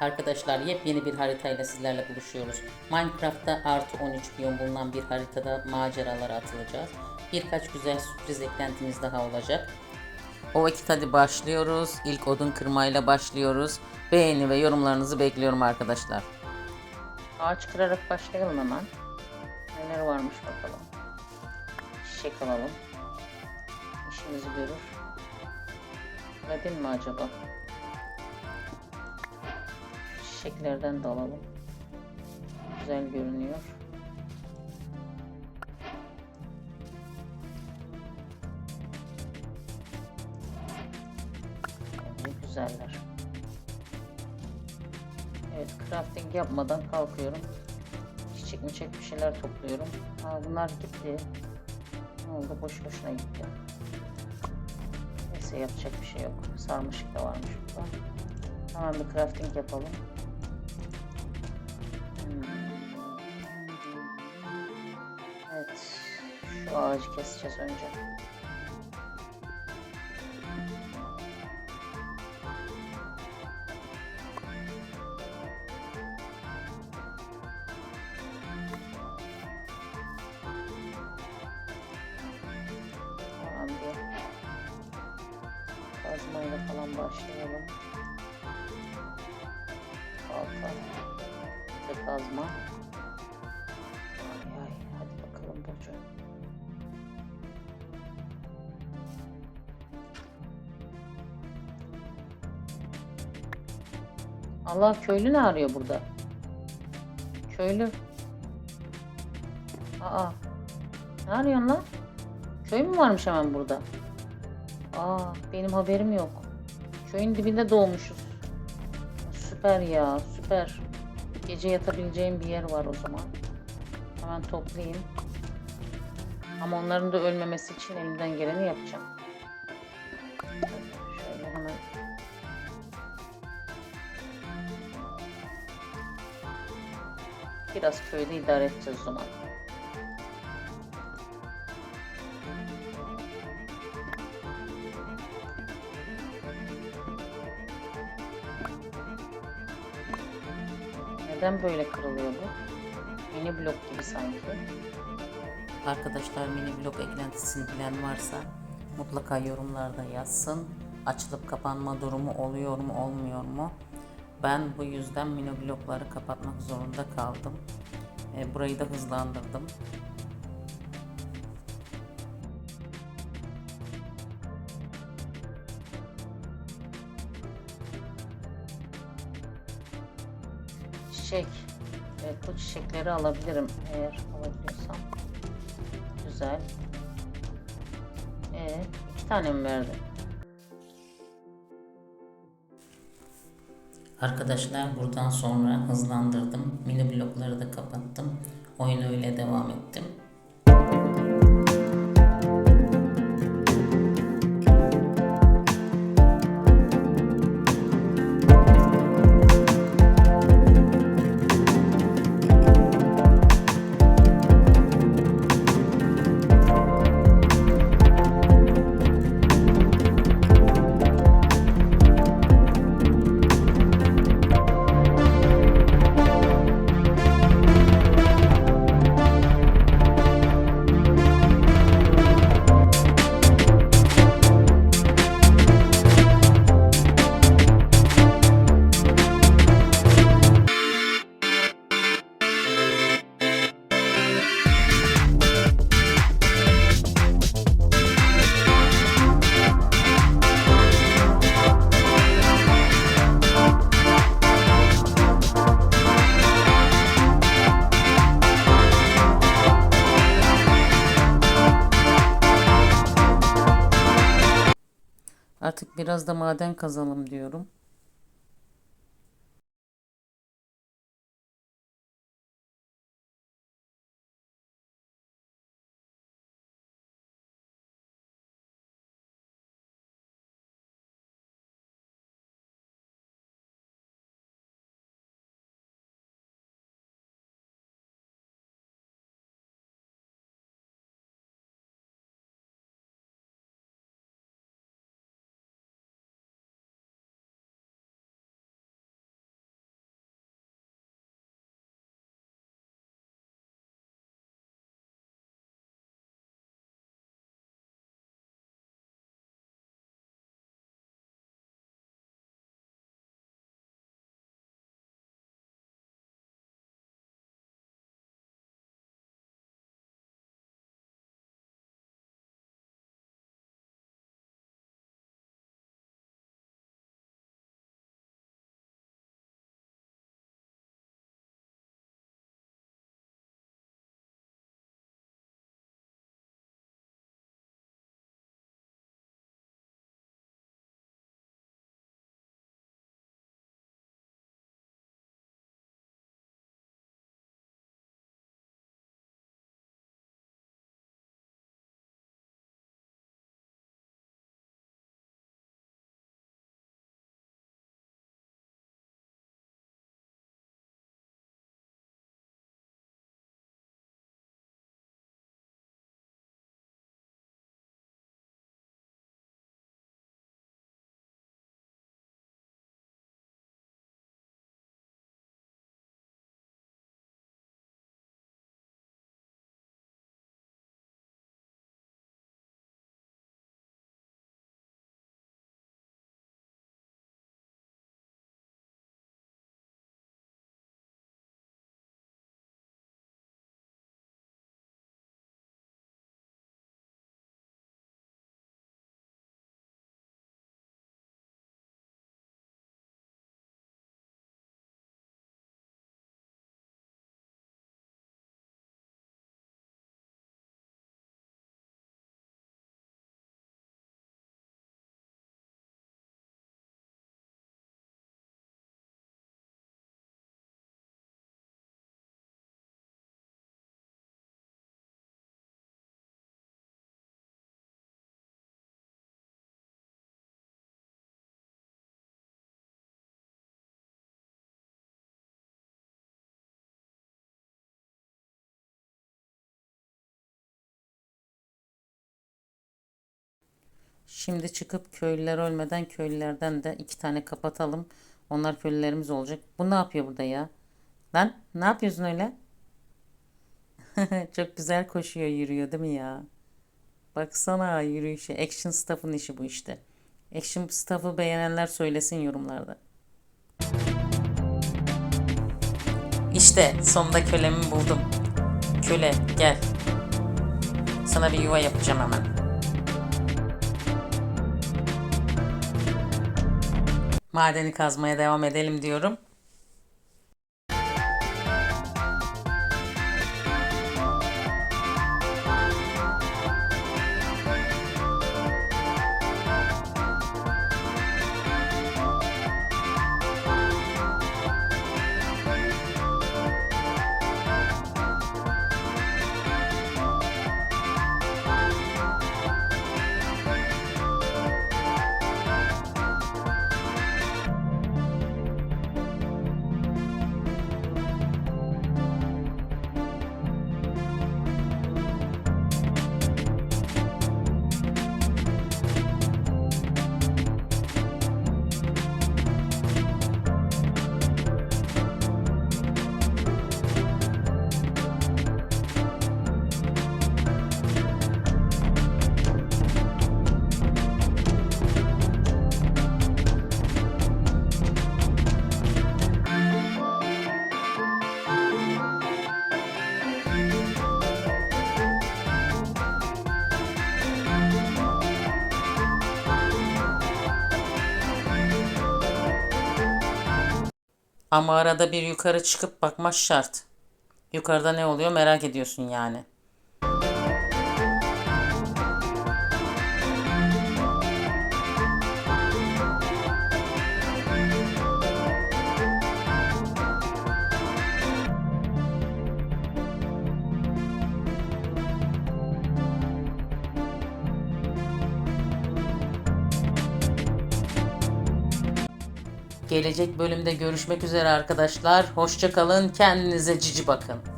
Arkadaşlar yepyeni bir haritayla sizlerle buluşuyoruz. Minecraft'ta artı 13 biyom bulunan bir haritada maceralara atılacağız. Birkaç güzel sürpriz eklentimiz daha olacak. O vakit hadi başlıyoruz. İlk odun kırmayla başlıyoruz. Beğeni ve yorumlarınızı bekliyorum arkadaşlar. Ağaç kırarak başlayalım hemen. Neler varmış bakalım. Çiçek alalım. İşimizi görür. Öyle mi acaba? Çiçeklerden de alalım. Güzel görünüyor. Ne güzeller. Evet, crafting yapmadan kalkıyorum. Çiçek miçek bir şeyler topluyorum. Ha, bunlar gitti. Ne oldu? Boş boşuna gitti. Neyse yapacak bir şey yok. Sarmışık da varmış burada. Hemen bir crafting yapalım. Evet. Şu ağacı keseceğiz önce. Tamam bir kazmayla falan başlayalım. Kazma. Ay ay hadi bakalım Burcu. Allah köylü ne arıyor burada? Köylü. Aa. Ne arıyorsun lan? Köy mü varmış hemen burada? Aa, benim haberim yok. Köyün dibinde doğmuşuz. Süper ya, süper. Gece yatabileceğim bir yer var o zaman. Hemen toplayayım. Ama onların da ölmemesi için elimden geleni yapacağım. Şöyle hemen. Biraz köyde idare edeceğiz o zaman. Neden böyle kırılıyor bu? Mini blok gibi sanki. Arkadaşlar mini blok eklentisini bilen varsa mutlaka yorumlarda yazsın. Açılıp kapanma durumu oluyor mu olmuyor mu? Ben bu yüzden mini blokları kapatmak zorunda kaldım. E, burayı da hızlandırdım. Çiçek. Evet bu çiçekleri alabilirim eğer alabiliyorsam. Güzel. Ee, iki tane mi verdi? Arkadaşlar buradan sonra hızlandırdım. Mini blokları da kapattım. Oyuna öyle devam ettim. Artık biraz da maden kazalım diyorum. Şimdi çıkıp köylüler ölmeden köylülerden de iki tane kapatalım. Onlar köylülerimiz olacak. Bu ne yapıyor burada ya? Lan ne yapıyorsun öyle? Çok güzel koşuyor yürüyor değil mi ya? Baksana yürüyüşe. Action staff'ın işi bu işte. Action staff'ı beğenenler söylesin yorumlarda. İşte sonunda kölemi buldum. Köle gel. Sana bir yuva yapacağım hemen. Madeni kazmaya devam edelim diyorum. Ama arada bir yukarı çıkıp bakmak şart. Yukarıda ne oluyor merak ediyorsun yani. Gelecek bölümde görüşmek üzere arkadaşlar. Hoşça kalın. Kendinize cici bakın.